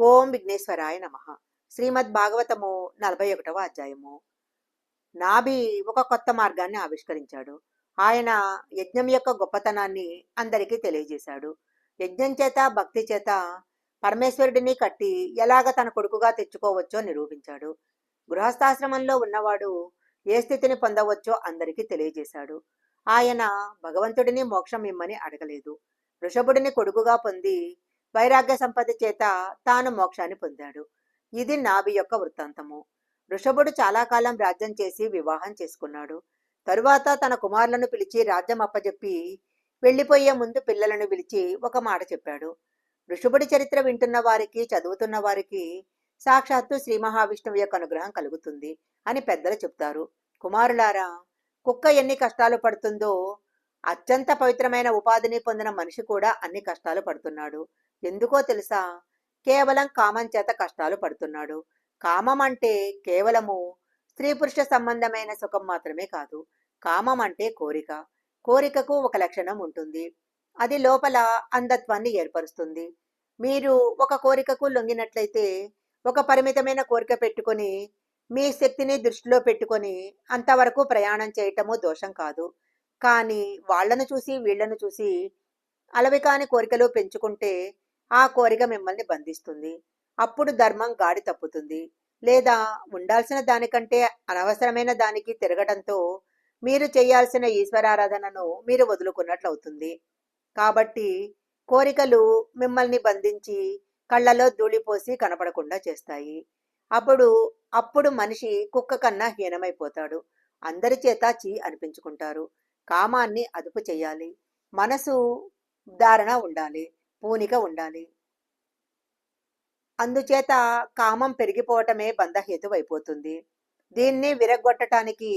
ఓం విఘ్నేశ్వరాయ నమ. శ్రీమద్ భాగవతము నలభై ఒకటవ అధ్యాయము. నాభి ఒక కొత్త మార్గాన్ని ఆవిష్కరించాడు. ఆయన యజ్ఞం యొక్క గొప్పతనాన్ని అందరికీ తెలియజేశాడు. యజ్ఞం చేత భక్తి చేత పరమేశ్వరుడిని కట్టి ఎలాగ తన కొడుకుగా తెచ్చుకోవచ్చో నిరూపించాడు. గృహస్థాశ్రమంలో ఉన్నవాడు ఏ స్థితిని పొందవచ్చో అందరికీ తెలియజేశాడు. ఆయన భగవంతుడిని మోక్షం ఇమ్మని అడగలేదు. వృషభుడిని కొడుకుగా పొంది వైరాగ్య సంపద చేత తాను మోక్షాన్ని పొందాడు. ఇది నాభి యొక్క వృత్తాంతము. వృషభుడు చాలా కాలం రాజ్యం చేసి వివాహం చేసుకున్నాడు. తరువాత తన కుమారులను పిలిచి రాజ్యం అప్పజెప్పి వెళ్ళిపోయే ముందు పిల్లలను పిలిచి ఒక మాట చెప్పాడు. ఋషభుడి చరిత్ర వింటున్న వారికి చదువుతున్న వారికి సాక్షాత్తు శ్రీ మహావిష్ణువు యొక్క అనుగ్రహం కలుగుతుంది అని పెద్దలు చెప్తారు. కుమారులారా కుక్క ఎన్ని కష్టాలు పడుతుందో అత్యంత పవిత్రమైన ఉపాధిని పొందిన మనిషి కూడా అన్ని కష్టాలు పడుతున్నాడు. ఎందుకో తెలుసా? కేవలం కామం చేత కష్టాలు పడుతున్నాడు. కామం అంటే కేవలము స్త్రీ పురుష సంబంధమైన సుఖం మాత్రమే కాదు. కామం అంటే కోరిక. కోరికకు ఒక లక్షణం ఉంటుంది. అది లోపల అంధత్వాన్ని ఏర్పరుస్తుంది. మీరు ఒక కోరికకు లొంగినట్లయితే ఒక పరిమితమైన కోరిక పెట్టుకొని మీ శక్తిని దృష్టిలో పెట్టుకొని అంతవరకు ప్రయాణం చేయటము దోషం కాదు. కానీ వాళ్ళను చూసి వీళ్ళను చూసి అలవి కాని కోరికలు పెంచుకుంటే ఆ కోరిక మిమ్మల్ని బంధిస్తుంది. అప్పుడు ధర్మం గాడి తప్పుతుంది. లేదా ఉండాల్సిన దానికంటే అనవసరమైన దానికి తిరగటంతో మీరు చేయాల్సిన ఈశ్వరారాధనను మీరు వదులుకున్నట్లవుతుంది. కాబట్టి కోరికలు మిమ్మల్ని బంధించి కళ్ళలో ధూళిపోసి కనపడకుండా చేస్తాయి. అప్పుడు అప్పుడు మనిషి కుక్క కన్నా హీనమైపోతాడు. అందరి చేత చీ అనిపించుకుంటారు. కామాన్ని అదుపు చేయాలి. మనసు ధారణ ఉండాలి. పూనిక ఉండాలి. అందుచేత కామం పెరిగిపోవటమే బంధహేతువైపోతుంది దీన్ని విరగొట్టడానికి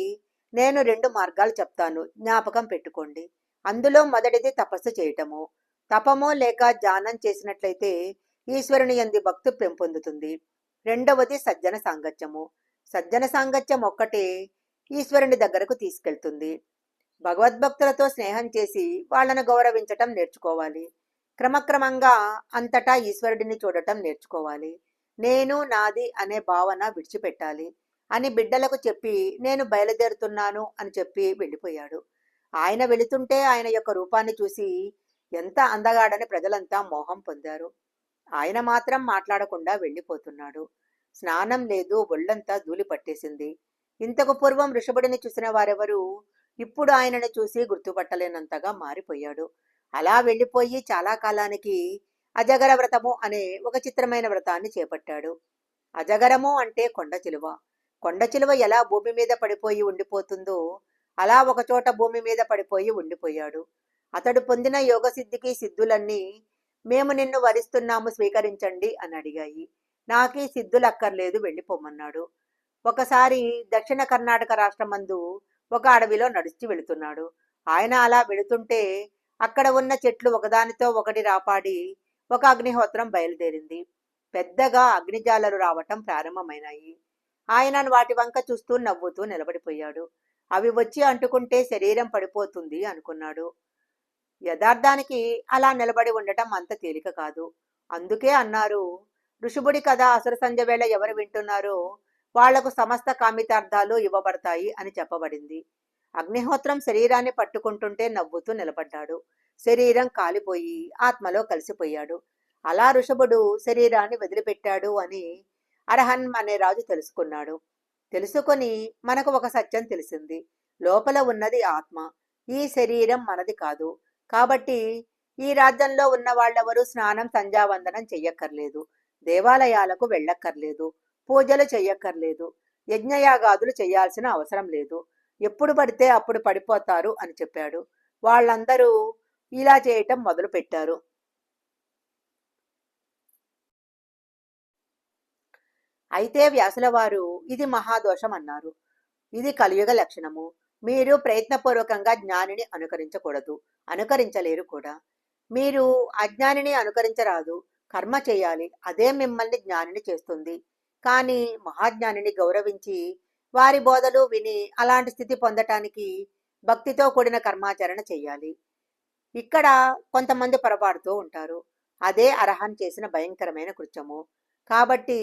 నేను రెండు మార్గాలు చెప్తాను. జ్ఞాపకం పెట్టుకోండి. అందులో మొదటిది తపస్సు చేయటము. తపము లేక ధ్యానం చేసినట్లయితే ఈశ్వరుని ఎంది భక్తు పెంపొందుతుంది. రెండవది సజ్జన సాంగత్యము. సజ్జన సాంగత్యం ఒక్కటే ఈశ్వరుని దగ్గరకు తీసుకెళ్తుంది. భగవద్భక్తులతో స్నేహం చేసి వాళ్ళను గౌరవించటం నేర్చుకోవాలి. క్రమక్రమంగా అంతటా ఈశ్వరుడిని చూడటం నేర్చుకోవాలి. నేను నాది అనే భావన విడిచిపెట్టాలి అని బిడ్డలకు చెప్పి నేను బయలుదేరుతున్నాను అని చెప్పి వెళ్ళిపోయాడు. ఆయన వెళుతుంటే ఆయన యొక్క రూపాన్ని చూసి ఎంత అందగాడని ప్రజలంతా మోహం పొందారు. ఆయన మాత్రం మాట్లాడకుండా వెళ్ళిపోతున్నాడు. స్నానం లేదు ఒళ్ళంతా ధూళి పట్టేసింది. ఇంతకు పూర్వం ఋషభుడిని చూసిన వారెవరు? ఇప్పుడు ఆయనను చూసి గుర్తుపట్టలేనంతగా మారిపోయాడు. అలా వెళ్ళిపోయి చాలా కాలానికి అజగర వ్రతము అనే ఒక చిత్రమైన వ్రతాన్ని చేపట్టాడు. అజగరము అంటే కొండ చిలువ. కొండ చిలువ ఎలా భూమి మీద పడిపోయి ఉండిపోతుందో అలా ఒకచోట భూమి మీద పడిపోయి ఉండిపోయాడు. అతడు పొందిన యోగ సిద్ధికి సిద్ధులన్నీ మేము నిన్ను వరిస్తున్నాము స్వీకరించండి అని అడిగాయి. నాకీ సిద్ధులక్కర్లేదు వెళ్ళిపోమన్నాడు. ఒకసారి దక్షిణ కర్ణాటక రాష్ట్రమందు ఒక అడవిలో నడుచి వెళుతున్నాడు. ఆయన అలా వెళుతుంటే అక్కడ ఉన్న చెట్లు ఒకదానితో ఒకటి రాపాడి ఒక అగ్నిహోత్రం బయలుదేరింది. పెద్దగా అగ్నిజాలలు రావటం ప్రారంభమైనాయి. ఆయన వాటి వంక చూస్తూ నవ్వుతూ నిలబడిపోయాడు. అవి వచ్చి అంటుకుంటే శరీరం పడిపోతుంది అనుకున్నాడు. యథార్థానికి అలా నిలబడి ఉండటం అంత తేలిక కాదు. అందుకే అన్నారు ఋషుభుడి కథ అసుర సంధ్య వేళ ఎవరు వింటున్నారో వాళ్ళకు సమస్త కామితార్థాలు ఇవ్వబడతాయి అని చెప్పబడింది. అగ్నిహోత్రం శరీరాన్ని పట్టుకుంటుంటే నవ్వుతూ నిలబడ్డాడు. శరీరం కాలిపోయి ఆత్మలో కలిసిపోయాడు. అలా ఋషభుడు శరీరాన్ని వదిలిపెట్టాడు అని అర్హన్ అనే రాజు తెలుసుకున్నాడు. తెలుసుకొని మనకు ఒక సత్యం తెలిసింది. లోపల ఉన్నది ఆత్మ. ఈ శరీరం మనది కాదు. కాబట్టి ఈ రాజ్యంలో ఉన్న వాళ్ళెవరూ స్నానం సంధ్యావందనం చెయ్యక్కర్లేదు. దేవాలయాలకు వెళ్ళక్కర్లేదు. పూజలు చెయ్యక్కర్లేదు. యజ్ఞయాగాదులు చేయాల్సిన అవసరం లేదు. ఎప్పుడు పడితే అప్పుడు పడిపోతారు అని చెప్పాడు. వాళ్ళందరూ ఇలా చేయటం మొదలు పెట్టారు అయితే వ్యాసుల వారు ఇది మహాదోషం అన్నారు. ఇది కలియుగ లక్షణము. మీరు ప్రయత్నపూర్వకంగా జ్ఞానిని అనుకరించకూడదు. అనుకరించలేరు కూడా. మీరు అజ్ఞానిని అనుకరించరాదు. కర్మ చేయాలి. అదే మిమ్మల్ని జ్ఞానిని చేస్తుంది. కానీ మహాజ్ఞానిని గౌరవించి వారి బోధలు విని అలాంటి స్థితి పొందటానికి భక్తితో కూడిన కర్మాచరణ చేయాలి. ఇక్కడ కొంతమంది పొరపాడుతూ ఉంటారు. అదే అర్హన్ చేసిన భయంకరమైన కృత్యము. కాబట్టి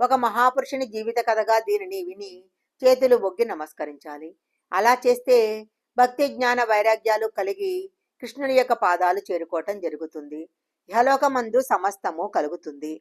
ఒక మహాపురుషుని జీవిత కథగా దీనిని విని చేతులు బొగ్గి నమస్కరించాలి. అలా చేస్తే భక్తి జ్ఞాన వైరాగ్యాలు కలిగి కృష్ణుని యొక్క పాదాలు చేరుకోవటం జరుగుతుంది. ఇహలోకమందు సమస్తము కలుగుతుంది.